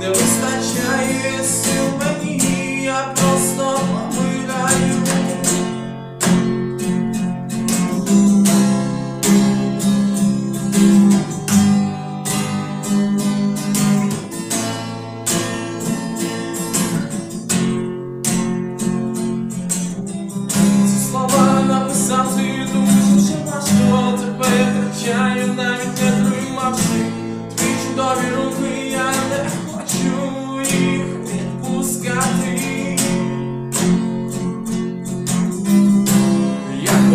не вистачає сил мені, я просто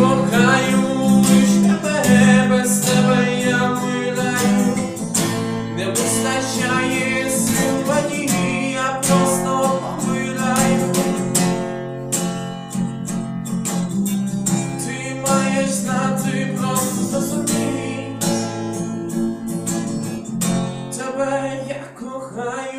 кохаю, лиш тебе, без тебе я минаю, не постачає сил мені, я просто поминаю. Ти маєш знати просто зрозумій, тебе я кохаю.